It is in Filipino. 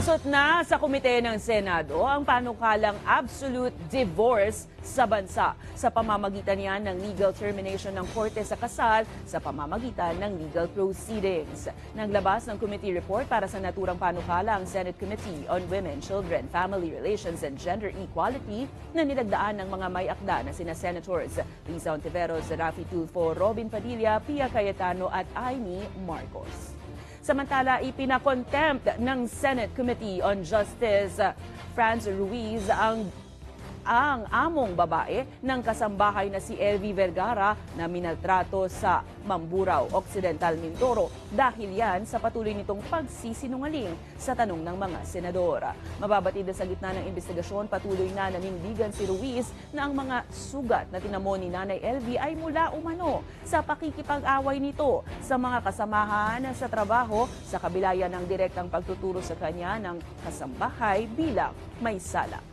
Lulusot na sa komite ng Senado ang panukalang absolute divorce sa bansa sa pamamagitan niyan ng legal termination ng korte sa kasal sa pamamagitan ng legal proceedings. Naglabas ng committee report para sa naturang panukala ang Senate Committee on Women, Children, Family Relations and Gender Equality na nilagdaan ng mga may akda na sina Senators Lisa Ontiveros, Rafi Tulfo, Robin Padilla, Pia Cayetano at Amy Marcos. Samantala, ipinakontempt ng Senate Committee on Justice Franz Ruiz ang ang among babae ng kasambahay na si Elvi Vergara na minaltrato sa Mamburao, Occidental Mindoro dahil yan sa patuloy nitong pagsisinungaling sa tanong ng mga senador. Mababatid sa gitna ng investigasyon, patuloy na nanindigan si Ruiz na ang mga sugat na tinamo ni Nanay Elvi ay mula umano sa pakikipag-away nito sa mga kasamahan sa trabaho sa kabilaya ng direktang pagtuturo sa kanya ng kasambahay bilang may sala.